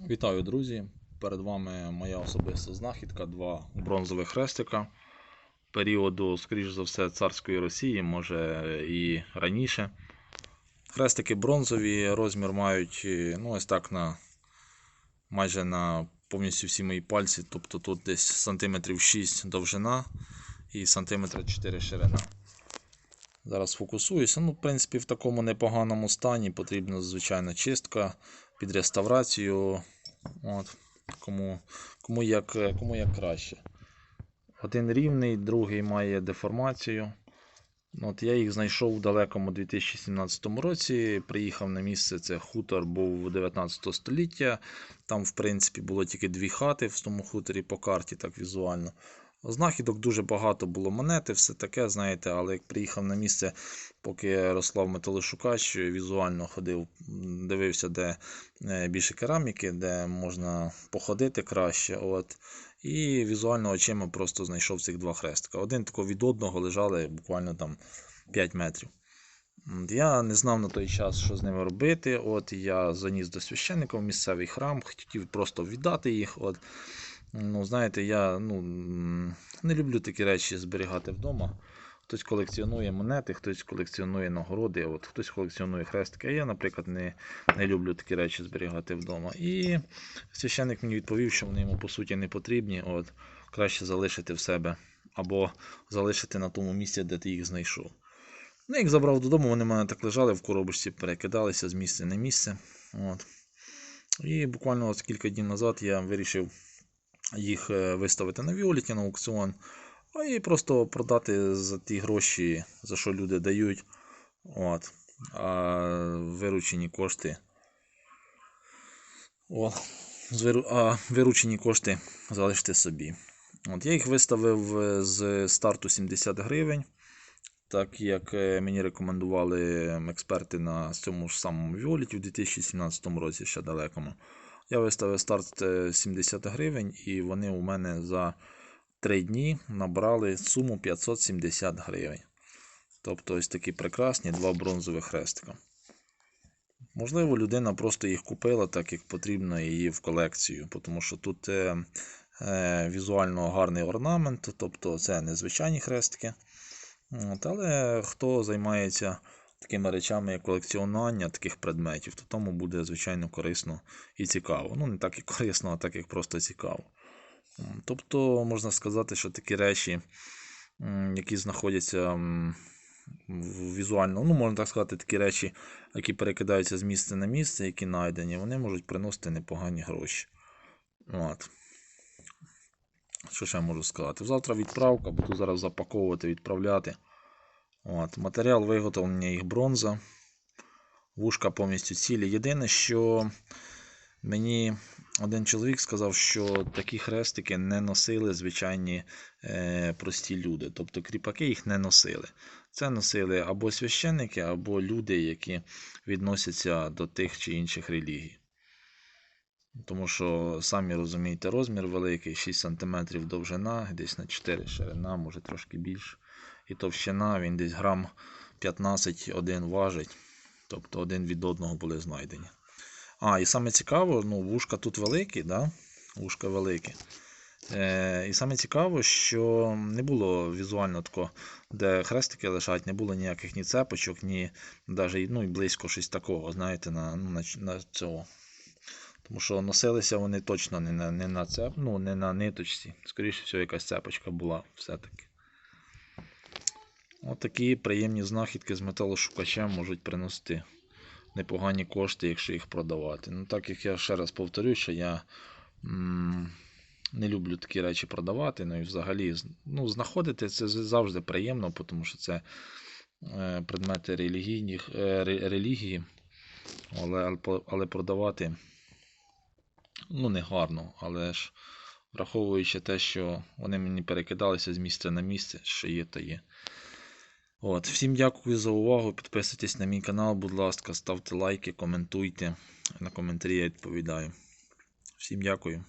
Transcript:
Вітаю, друзі! Перед вами моя особиста знахідка, два бронзових хрестика періоду, скоріш за все, царської Росії, може і раніше. Хрестики бронзові, розмір мають е, ну, ось так на майже на повністю всі мої пальці. Тобто тут десь сантиметрів 6 довжина і сантиметра 4 ширина. Зараз фокусуюся. Ну, в принципі, в такому непоганому стані потрібна звичайно чистка під реставрацію. От, кому, кому, як, кому як краще. Один рівний, другий має деформацію. От Я їх знайшов у далекому 2017 році. Приїхав на місце, це хутор був 19 століття. Там, в принципі, було тільки дві хати в тому хуторі по карті, так візуально. Знахідок дуже багато було монети, все таке, знаєте, але як приїхав на місце, поки Ярослав Металошукач візуально ходив, дивився, де е, більше кераміки, де можна походити краще. От. І візуально очима просто знайшов цих два хрестика. Один тако від одного лежали буквально там 5 метрів. Я не знав на той час, що з ними робити. От Я заніс до священника в місцевий храм, хотів просто віддати їх. От. Ну, знаєте, я ну, не люблю такі речі зберігати вдома. Хтось колекціонує монети, хтось колекціонує нагороди, от, хтось колекціонує хрестики. А я, наприклад, не, не люблю такі речі зберігати вдома. І священник мені відповів, що вони йому по суті не потрібні. От, краще залишити в себе або залишити на тому місці, де ти їх знайшов. Ну, їх забрав додому, вони в мене так лежали в коробочці, перекидалися з місця на місце. От. І буквально ось кілька днів назад я вирішив їх е, виставити на Віоліті на аукціон, а і просто продати за ті гроші, за що люди дають. От. А виручені кошти. О, з виру- а виручені кошти залишити собі. От, я їх виставив е, з старту 70 гривень. Так як е, мені рекомендували експерти на цьому ж самому Віоліті в 2017 році, ще далекому. Я виставив старт е, 70 гривень, і вони у мене за 3 дні набрали суму 570 гривень. Тобто ось такі прекрасні два бронзових хрестика. Можливо, людина просто їх купила, так як потрібно її в колекцію, тому що тут е, е, візуально гарний орнамент, тобто це незвичайні хрестики. От, але хто займається такими речами, як колекціонування таких предметів, то тому буде, звичайно, корисно і цікаво. Ну, не так як корисно, а так як просто цікаво. Тобто, можна сказати, що такі речі, які знаходяться візуально, ну, можна так сказати, такі речі, які перекидаються з місця на місце, які знайдені, вони можуть приносити непогані гроші. От. Що ще можу сказати? Завтра відправка, буду зараз запаковувати, відправляти. От. Матеріал виготовлення їх бронза. Вушка повністю цілі. Єдине, що мені один чоловік сказав, що такі хрестики не носили звичайні е, прості люди. Тобто кріпаки їх не носили. Це носили або священники, або люди, які відносяться до тих чи інших релігій. Тому що, самі розумієте, розмір великий, 6 см довжина, десь на 4 ширина, може трошки більше. І товщина, він десь грам 15 один важить. Тобто один від одного були знайдені. А, і саме цікаво, ну, вушка тут великі, да? вушка великі. Е, і саме цікаво, що не було візуально тако, де хрестики лежать, не було ніяких ні цепочок, ні навіть ну, близько щось такого, знаєте, на, ну, на, на цього. Тому що носилися вони точно не на, не на цеп, ну, не на ниточці. Скоріше всього, якась цепочка була все-таки. От приємні знахідки з металошукачем можуть приносити непогані кошти, якщо їх продавати. Ну, так як я ще раз повторю, що я не люблю такі речі продавати. Ну і взагалі ну, знаходити це завжди приємно, тому що це е, предмети релігійних, е, релігії, але, але продавати ну, не гарно. Але ж враховуючи те, що вони мені перекидалися з місця на місце, що є, то є. От, всім дякую за увагу. Підписуйтесь на мій канал, будь ласка, ставте лайки, коментуйте. На коментарі я відповідаю. Всім дякую.